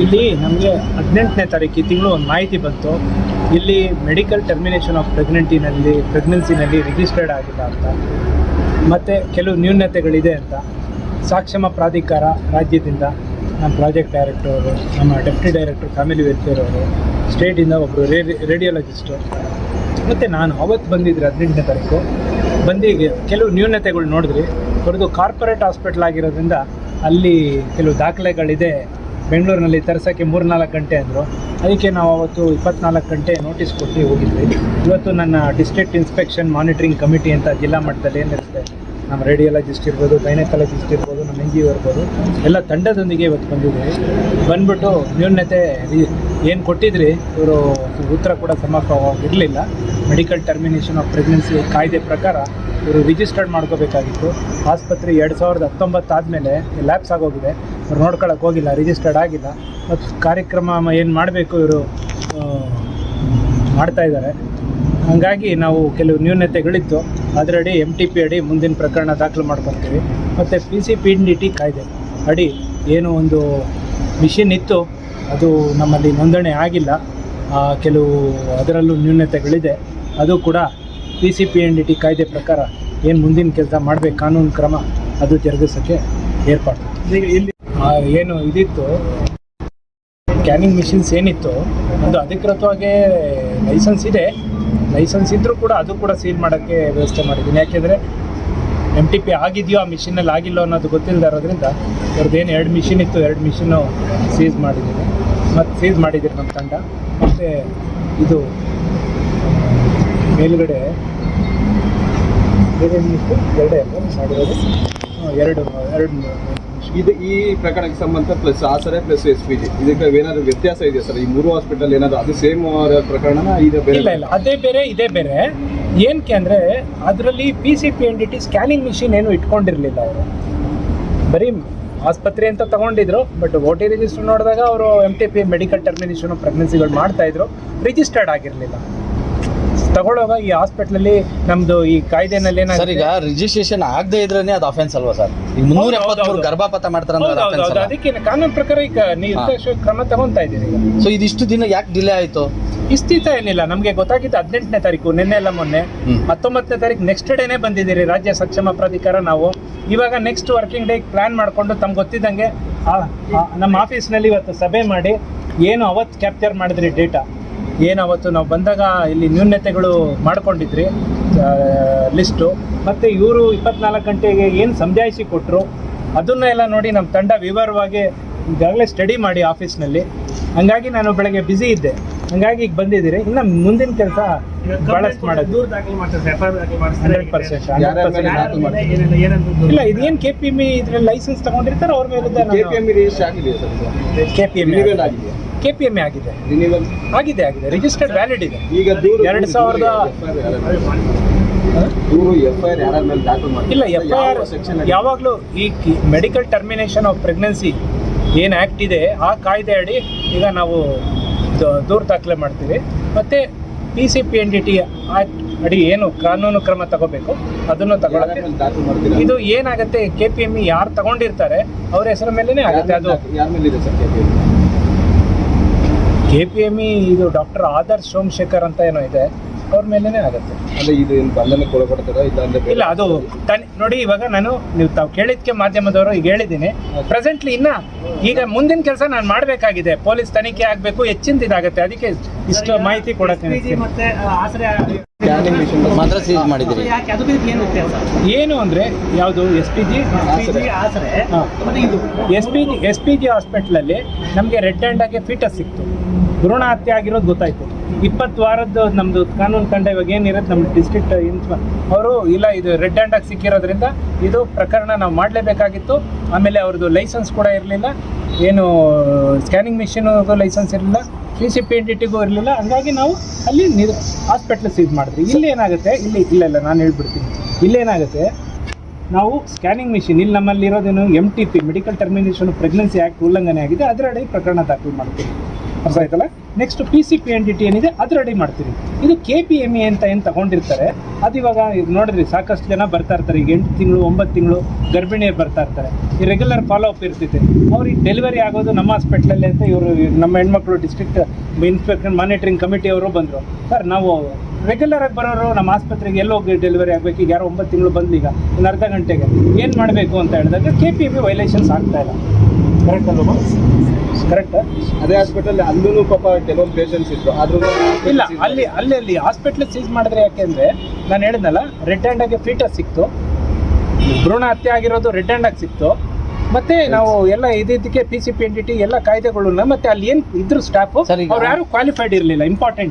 ಇಲ್ಲಿ ನಮಗೆ ಹದಿನೆಂಟನೇ ತಾರೀಕು ತಿಂಗಳು ಒಂದು ಮಾಹಿತಿ ಬಂತು. ಇಲ್ಲಿ ಮೆಡಿಕಲ್ ಟರ್ಮಿನೇಷನ್ ಆಫ್ ಪ್ರೆಗ್ನೆಂಟಿನಲ್ಲಿ ಪ್ರೆಗ್ನೆನ್ಸಿನಲ್ಲಿ ರಿಜಿಸ್ಟರ್ಡ್ ಆಗಿಲ್ಲ ಅಂತ. ಮತ್ತು ಕೆಲವು ನ್ಯೂನತೆಗಳಿದೆ ಅಂತ. ಸಾಕ್ಷಮ ಪ್ರಾಧಿಕಾರ ರಾಜ್ಯದಿಂದ ನಮ್ಮ ಪ್ರಾಜೆಕ್ಟ್ ಡೈರೆಕ್ಟರ್ ಅವರು, ನಮ್ಮ ಡೆಪ್ಟಿ ಡೈರೆಕ್ಟರ್ ಫ್ಯಾಮಿಲಿ ವೆಲ್ಫೇರ್ ಅವರು ಸ್ಟೇಟಿಂದ ಒಬ್ಬರು ರೇಡಿಯಾಲಜಿಸ್ಟು ಮತ್ತು ನಾನು ಅವತ್ತು ಬಂದಿದ್ದೆ ಹದಿನೆಂಟನೇ ತಾರೀಕು. ಬಂದಿಗೆ ಕೆಲವು ನ್ಯೂನತೆಗಳು ನೋಡಿದ್ರಿ. ಅವ್ರದ್ದು ಕಾರ್ಪೊರೇಟ್ ಹಾಸ್ಪಿಟ್ಲ್ ಆಗಿರೋದ್ರಿಂದ ಅಲ್ಲಿ ಕೆಲವು ದಾಖಲೆಗಳಿದೆ. ಬೆಂಗಳೂರಿನಲ್ಲಿ ತರ್ಸೋಕ್ಕೆ ಮೂರು ನಾಲ್ಕು ಗಂಟೆ ಅಂದರು. ಅದಕ್ಕೆ ನಾವು ಅವತ್ತು ಇಪ್ಪತ್ನಾಲ್ಕು ಗಂಟೆ ನೋಟಿಸ್ ಕೊಟ್ಟು ಹೋಗಿದ್ವಿ. ಇವತ್ತು ನನ್ನ ಡಿಸ್ಟ್ರಿಕ್ಟ್ ಇನ್ಸ್ಪೆಕ್ಷನ್ ಮಾನಿಟ್ರಿಂಗ್ ಕಮಿಟಿ ಅಂತ ಜಿಲ್ಲಾ ಮಟ್ಟದಲ್ಲಿ ಏನಿರುತ್ತೆ ನಮ್ಮ ರೇಡಿಯಾಲಜಿಸ್ಟ್ ಇರ್ಬೋದು ಗೈನಕಾಲಜಿಸ್ಟ್ ಇರ್ಬೋದು, ನಮ್ಮ ಎನ್ ಜಿ ಒ ಇರ್ಬೋದು, ಎಲ್ಲ ತಂಡದೊಂದಿಗೆ ಇವತ್ತು ಬಂದಿದ್ದೀವಿ ಬಂದ್ಬಿಟ್ಟು ನ್ಯೂನ್ಯತೆ ಏನು ಕೊಟ್ಟಿದ್ರಿ, ಇವರು ಉತ್ತರ ಕೂಡ ಸಮರ್ಪಕವಾಗಿರಲಿಲ್ಲ. ಮೆಡಿಕಲ್ ಟರ್ಮಿನೇಷನ್ ಆಫ್ ಪ್ರೆಗ್ನೆನ್ಸಿ ಕಾಯ್ದೆ ಪ್ರಕಾರ ಇವರು ರಿಜಿಸ್ಟರ್ಡ್ ಮಾಡ್ಕೋಬೇಕಾಗಿತ್ತು. ಆಸ್ಪತ್ರೆ ಎರಡು ಸಾವಿರದ ಹತ್ತೊಂಬತ್ತು ಆದಮೇಲೆ ಲ್ಯಾಬ್ಸ್ ಆಗೋಗಿದೆ. ಅವ್ರು ನೋಡ್ಕೊಳಕ್ಕೆ ಹೋಗಿಲ್ಲ ರಿಜಿಸ್ಟರ್ಡ್ ಆಗಿಲ್ಲ. ಮತ್ತು ಕಾರ್ಯಕ್ರಮ ಏನು ಮಾಡಬೇಕು ಇವರು ಮಾಡ್ತಾ ಇದ್ದಾರೆ ಹಾಗಾಗಿ ನಾವು ಕೆಲವು ನ್ಯೂನತೆಗಳಿತ್ತು. ಅದರಡಿ ಎಂ ಟಿ ಪಿ ಅಡಿ ಮುಂದಿನ ಪ್ರಕರಣ ದಾಖಲು ಮಾಡ್ಕೊತೀವಿ ಮತ್ತು P C P D T ಕಾಯ್ದೆ ಅಡಿ ಏನು ಒಂದು ಮಿಷಿನ್ ಇತ್ತು, ಅದು ನಮ್ಮಲ್ಲಿ ನೋಂದಣಿ ಆಗಿಲ್ಲ. ಕೆಲವು ಅದರಲ್ಲೂ ನ್ಯೂನತೆಗಳಿದೆ. ಅದು ಕೂಡ P C P N D T ಕಾಯ್ದೆ ಪ್ರಕಾರ ಏನು ಮುಂದಿನ ಕೆಲಸ ಮಾಡಬೇಕು, ಕಾನೂನು ಕ್ರಮ ಅದು ಜರುಗಿಸೋಕ್ಕೆ ಏರ್ಪಾಡು ಏನು ಇದಿತ್ತು ಸ್ಕ್ಯಾನಿಂಗ್ ಮಿಷಿನ್ಸ್ ಏನಿತ್ತು ಒಂದು ಅಧಿಕೃತವಾಗಿ ಲೈಸೆನ್ಸ್ ಇದೆ ಲೈಸೆನ್ಸ್ ಇದ್ದರೂ ಕೂಡ ಅದು ಕೂಡ ಸೀಲ್ ಮಾಡೋಕ್ಕೆ ವ್ಯವಸ್ಥೆ ಮಾಡಿದ್ದೀನಿ ಯಾಕೆಂದರೆ ಎಂ ಟಿ ಪಿ ಆಗಿದೆಯೋ ಆ ಮಿಷಿನಲ್ಲಿ ಆಗಿಲ್ಲೋ ಅನ್ನೋದು ಗೊತ್ತಿಲ್ಲದೆ ಇರೋದ್ರಿಂದ ಅವ್ರದ್ದೇನು ಎರಡು ಮಿಷಿನ್ ಇತ್ತು ಎರಡು ಮಿಷಿನ್ನು ಸೀಸ್ ಮಾಡಿದ್ದೀನಿ ಮತ್ತು ಸೀಸ್ ಮಾಡಿದ್ದೀರಿ ನಮ್ಮ ತಂಡ ಮತ್ತು ಇದು ಮೇಲುಗಡೆ ಎರಡೇ ಎರಡು ಎರಡು ಇದು ಈ ಪ್ರಕರಣಕ್ಕೆ ಸಂಬಂಧ ಪ್ಲಸ್ ಆಸರೆ ಪ್ಲಸ್ ಎಸ್ ಪಿ ಜಿ ಇದಕ್ಕೆ ಏನಾದ್ರು ವ್ಯತ್ಯಾಸ ಇದೆಯಾ ಸರ್? ಈ ಮೂರು ಹಾಸ್ಪಿಟಲ್ ಏನಾದ್ರು ಅದು ಸೇಮ್ ಪ್ರಕರಣನ ಇದು ಬೇರೆ? ಇಲ್ಲ ಅದೇ ಬೇರೆ, ಇದೇ ಬೇರೆ. ಏನಕ್ಕೆ ಅಂದರೆ ಅದರಲ್ಲಿ P C P N D T scanning machine ಏನು ಇಟ್ಕೊಂಡಿರಲಿಲ್ಲ ಅವರು. ಬರೀ ಆಸ್ಪತ್ರೆ ಅಂತ ತಗೊಂಡಿದ್ರು ಬಟ್ ಓ ರಿಜಿಸ್ಟರ್ ನೋಡಿದಾಗ ಅವರು M T P medical termination ಪ್ರೆಗ್ನೆನ್ಸಿಗಳು ಮಾಡ್ತಾ ಇದ್ರು. ರಿಜಿಸ್ಟರ್ಡ್ ಆಗಿರಲಿಲ್ಲ. ತಗೊಳ್ಳುವಾಗ ಈ ಹಾಸ್ಪಿಟ್ಲಲ್ಲಿ ನಮ್ದು ಈ ಕಾಯ್ದೆನಲ್ಲಿ ಸರ್ ಈಗ ರಿಜಿಸ್ಟ್ರೇಷನ್ ಆಗದೆ ಇದ್ರೇನೆ ಅದು ಅಫೆನ್ಸ್ ಅಲ್ವಾ ಸರ್? ಈಗ ಮುನ್ನೂರ ಎಪ್ಪತ್ತು. ಗರ್ಭಪಾತ ಮಾಡ್ತಾರೆ ಅಂದ್ರೆ ಅದಕ್ಕೆ ಕಾನೂನು ಪ್ರಕಾರ ಈಗ ನಿರ್ದೇಶ ಕ್ರಮ ತಗೊಂತಾ ಇದ್ದೀರಿ ಈಗ. ಸೊ ಇದಿಷ್ಟು ದಿನ ಯಾಕೆ ಡಿಲೇ ಆಯ್ತು? ಇಸ್ತಿತ ಏನಿಲ್ಲ. ನಮಗೆ ಗೊತ್ತಾಗಿದ್ದು ಹದಿನೆಂಟನೇ ತಾರೀಕು ನಿನ್ನೆ ಎಲ್ಲ ಮೊನ್ನೆ. ಹ್ಮ್. ಹತ್ತೊಂಬತ್ತನೇ ತಾರೀಕು ನೆಕ್ಸ್ಟ್ ಡೇನೇ ಬಂದಿದ್ದೀರಿ ರಾಜ್ಯ ಸಕ್ಷಮ ಪ್ರಾಧಿಕಾರ ನಾವು. ಇವಾಗ ನೆಕ್ಸ್ಟ್ ವರ್ಕಿಂಗ್ ಡೇ ಪ್ಲಾನ್ ಮಾಡಿಕೊಂಡು ತಮ್ಗೆ ಗೊತ್ತಿದ್ದಂಗೆ ಆ- ಆ- ನಮ್ಮ ಆಫೀಸ್ನಲ್ಲಿ ಇವತ್ತು ಸಭೆ ಮಾಡಿ ಏನು ಅವತ್ತು ಕ್ಯಾಪ್ಚರ್ ಮಾಡಿದ್ರಿ ಡೇಟಾ ಏನು ಅವತ್ತು ನಾವು ಬಂದಾಗ ಇಲ್ಲಿ ನ್ಯೂನತೆಗಳು ಮಾಡ್ಕೊಂಡಿದ್ರಿ ಲಿಸ್ಟು. ಮತ್ತು ಇವರು ಇಪ್ಪತ್ನಾಲ್ಕು ಗಂಟೆಗೆ ಏನು ಸಮಜಾಯಿಸಿ ಕೊಟ್ಟರು ಅದನ್ನ ಎಲ್ಲ ನೋಡಿ ನಮ್ಮ ತಂಡ ವಿವರವಾಗಿ ಈಗಾಗಲೇ ಸ್ಟಡಿ ಮಾಡಿ ಆಫೀಸ್ನಲ್ಲಿ ಹಂಗಾಗಿ ನಾನು ಬೆಳಗ್ಗೆ ಬ್ಯುಸಿ ಇದ್ದೆ. ಹಂಗಾಗಿ ಈಗ ಬಂದಿದ್ದೀರಿ. ಇನ್ನು ಮುಂದಿನ ಕೆಲಸ ಬಹಳಷ್ಟು ಮಾಡೋದು ಹಂಡ್ರೆಡ್ ಪರ್ಸೆಂಟ್? ಇಲ್ಲ ಇದೇನು ಕೆ ಪಿ ಎಂ ಇದ್ರಲ್ಲಿ ಲೈಸೆನ್ಸ್ ತಗೊಂಡಿರ್ತಾರೆ ಅವ್ರ ಮೇಲೆ K P M K P M K P M ಆಗಿದೆ. ರಿನಿವಲ್. ಆಗಿದೆ ಆಗಿದೆ. ರಿಜಿಸ್ಟರ್ಡ್ ವ್ಯಾಲಿಡ್ ಇದೆ. ಈಗ ಎರಡು ಸಾವಿರದ ಇಲ್ಲ ಎಫ್ ಐ ಆರ್ ಸೆಕ್ಷನ್ ಯಾವಾಗಲೂ ಈ ಮೆಡಿಕಲ್ ಟರ್ಮಿನೇಷನ್ ಆಫ್ ಪ್ರೆಗ್ನೆನ್ಸಿ ಏನು ಆ್ಯಕ್ಟ್ ಇದೆ ಆ ಕಾಯ್ದೆ ಅಡಿ ಈಗ ನಾವು ದೂರು ದಾಖಲೆ ಮಾಡ್ತೀವಿ. ಮತ್ತು P C P N D T act ಅಡಿ ಏನು ಕಾನೂನು ಕ್ರಮ ತಗೋಬೇಕು ಅದನ್ನು ತಗೊಳ್ಳೋಕೆ ಇದು ಏನಾಗುತ್ತೆ ಕೆ ಪಿ ಎಂ ಯಾರು ತಗೊಂಡಿರ್ತಾರೆ ಅವ್ರ ಹೆಸರ ಮೇಲೇ ಆಗುತ್ತೆ ಅದು ಯಾರ ಮೇಲೆ ಇದೆ sir K P M K P M E ಇದು ಡಾಕ್ಟರ್ ಆದರ್ಶ್ ಸೋಮಶೇಖರ್ ಅಂತ ಏನೋ ಇದೆ ಅವ್ರ ಮೇಲೇ ಆಗುತ್ತೆ. ಅಂದ್ರೆ ಇದು ಏನು ಬಂಧನಕ್ಕೆ ಒಳಪಡ್ತಾರ ಇಲ್ಲ ಅಂದ್ರೆ ಇಲ್ಲ ಅದು ತನ್ ನೋಡಿ ಇವಾಗ ನಾನು ನೀವು ತಾವು ಕೇಳಿದ್ಕೆ ಮಾಧ್ಯಮದವರು ಈಗ ಹೇಳಿದ್ದೀನಿ. ಪ್ರೆಸೆಂಟ್ಲಿ ಇನ್ನ ಈಗ ಮುಂದಿನ ಕೆಲಸ ನಾನು ಮಾಡಬೇಕಾಗಿದೆ. ಪೊಲೀಸ್ ತನಿಖೆ ಆಗಬೇಕು ಹೆಚ್ಚಿಂದ ಇದಾಗುತ್ತೆ. ಅದಕ್ಕೆ ಇಷ್ಟು ಮಾಹಿತಿ ಕೊಡಕ್ಕೆ ಮತ್ತೆ ಆಸರೆ ಸ್ಕ್ಯಾನಿಂಗ್ ಮಿಷನ್ ಮಾತ್ರ ಸೀಸ್ ಮಾಡಿದ್ದೀರಿ. ಯಾಕೆ? ಅದಕ್ಕೆ ಇದಕ್ಕೆ ಏನು ವ್ಯತ್ಯಾಸ? ಏನು ಅಂದರೆ ಯಾವುದು? ಎಸ್ ಪಿ ಜಿ ಆಸರೆ. ಮತ್ತೆ ಇದು. S P G S P G ಹಾಸ್ಪಿಟ್ಲಲ್ಲಿ ನಮಗೆ ರೆಡ್ ಹ್ಯಾಂಡ್ ಆಗಿ ಫೀಟಸ್ ಸಿಕ್ತು. ಭ್ರೂಣ ಹತ್ಯೆ ಆಗಿರೋದು ಗೊತ್ತಾಯ್ತು. ಇಪ್ಪತ್ತು ವಾರದ್ದು ನಮ್ಮದು ಕಾನೂನು ತಂಡ ಇವಾಗ ಏನಿರುತ್ತೆ ನಮ್ಮ ಡಿಸ್ಟ್ರಿಕ್ಟ್ ಇನ್ಸ್ಪ ಅವರು ಇಲ್ಲ, ಇದು ರೆಡ್ ಹ್ಯಾಂಡಾಗಿ ಸಿಕ್ಕಿರೋದ್ರಿಂದ ಇದು ಪ್ರಕರಣ ನಾವು ಮಾಡಲೇಬೇಕಾಗಿತ್ತು. ಆಮೇಲೆ ಅವ್ರದ್ದು ಲೈಸೆನ್ಸ್ ಕೂಡ ಇರಲಿಲ್ಲ. ಏನು ಸ್ಕ್ಯಾನಿಂಗ್ ಮಿಷಿನ್ಗೂ ಲೈಸೆನ್ಸ್ ಇರಲಿಲ್ಲ. ಸಿ ಸಿ ಪಿ ಟಿಗೂ ಇರಲಿಲ್ಲ. ಹಂಗಾಗಿ ನಾವು ಅಲ್ಲಿ ನಿರ್ ಹಾಸ್ಪಿಟ್ಲ್ ಸೀಸ್ ಮಾಡಿದ್ವಿ. ಇಲ್ಲಿ ಏನಾಗುತ್ತೆ, ಇಲ್ಲಿ, ಇಲ್ಲ ಇಲ್ಲ, ನಾನು ಹೇಳ್ಬಿಡ್ತೀನಿ. ಇಲ್ಲೇನಾಗುತ್ತೆ ನಾವು ಸ್ಕ್ಯಾನಿಂಗ್ ಮಿಷಿನ್ ಇಲ್ಲಿ ನಮ್ಮಲ್ಲಿ ಇರೋದೇನು M T P medical termination pregnancy act ಉಲ್ಲಂಘನೆ ಆಗಿದೆ. ಅದರಡಿ ಪ್ರಕರಣ ದಾಖಲು ಮಾಡ್ತೀವಿ. ಅರ್ಥ ಆಯ್ತಲ್ಲ? Next P C P N D T ಏನಿದೆ, ಅದು ರೆಡಿ ಮಾಡ್ತೀರಿ. ಇದು ಕೆ ಪಿ ಎಂ ಎ ಅಂತ ಏನು ತಗೊಂಡಿರ್ತಾರೆ, ಅದು ಇವಾಗ ನೋಡಿದ್ರಿ ಸಾಕಷ್ಟು ಜನ ಬರ್ತಾ ಇರ್ತಾರೆ. ಈಗ ಎಂಟು ತಿಂಗಳು, ಒಂಬತ್ತು ತಿಂಗಳು ಗರ್ಭಿಣಿಯರು ಬರ್ತಾ ಇರ್ತಾರೆ. ಈ ರೆಗ್ಯುಲರ್ ಫಾಲೋ ಅಪ್ ಇರ್ತೈತೆ. ಅವ್ರಿಗೆ ಡೆಲಿವರಿ ಆಗೋದು ನಮ್ಮ ಹಾಸ್ಪಿಟ್ಲಲ್ಲಿ ಅಂತ ಇವರು, ನಮ್ಮ ಹೆಣ್ಮಕ್ಳು ಡಿಸ್ಟ್ರಿಕ್ಟ್ ಇನ್ಸ್ಪೆಕ್ಟರ್ ಮಾನಿಟ್ರಿಂಗ್ ಕಮಿಟಿಯವರು ಬಂದರು. ಸರ್ ನಾವು ರೆಗ್ಯುಲರ್ ಆಗಿ ಬರೋರು ನಮ್ಮ ಆಸ್ಪತ್ರೆಗೆ ಎಲ್ಲೋಗಿ ಹೋಗಿ ಡೆಲಿವರಿ ಆಗಬೇಕು? ಈಗ ಯಾರೋ ಒಂಬತ್ತು ತಿಂಗಳು ಬಂದು ಈಗ ಒಂದು ಅರ್ಧ ಗಂಟೆಗೆ ಏನು ಮಾಡಬೇಕು ಅಂತ ಹೇಳಿದಾಗ ಕೆ ಪಿ ಬಿ ವೈಲೇಷನ್ಸ್ ಆಗ್ತಾ ಇಲ್ಲ. ಕರೆಕ್ಟ್ ಅಲ್ವಾ ಕರೆಕ್ಟ್ ಅದೇ ಹಾಸ್ಪಿಟಲ್ ಅಲ್ಲೂ ಪಾಪ ಕೆಲವೊಂದು ಪೇಷಂಟ್ಸ್ ಇದ್ರು. ಆದ್ರೂ ಇಲ್ಲ ಅಲ್ಲಿ ಅಲ್ಲಿ ಅಲ್ಲಿ ಹಾಸ್ಪಿಟ್ಲ್ ಸೀಸ್ ಮಾಡಿದ್ರೆ ಯಾಕೆಂದ್ರೆ ನಾನು ಹೇಳಿದ್ನಲ್ಲ ರೆಡ್ ಹ್ಯಾಂಡ್ ಆಗಿ ಫೀಟರ್ ಸಿಕ್ತು. ಭ್ರೂಣ ಹತ್ಯೆ ಆಗಿರೋದು ರೆಡ್ ಹ್ಯಾಂಡ್ ಆಗಿ ಸಿಕ್ತು. ಮತ್ತೆ ನಾವು ಎಲ್ಲ ಇದಕ್ಕೆ P C P N D T ಎಲ್ಲ ಕಾಯ್ದೆಗಳನ್ನ ಮತ್ತೆ ಅಲ್ಲಿ ಏನ್ ಇದ್ರು ಸ್ಟಾಫ್ ಅವ್ರು ಯಾರು ಕ್ವಾಲಿಫೈಡ್ ಇರಲಿಲ್ಲ ಇಂಪಾರ್ಟೆಂಟ್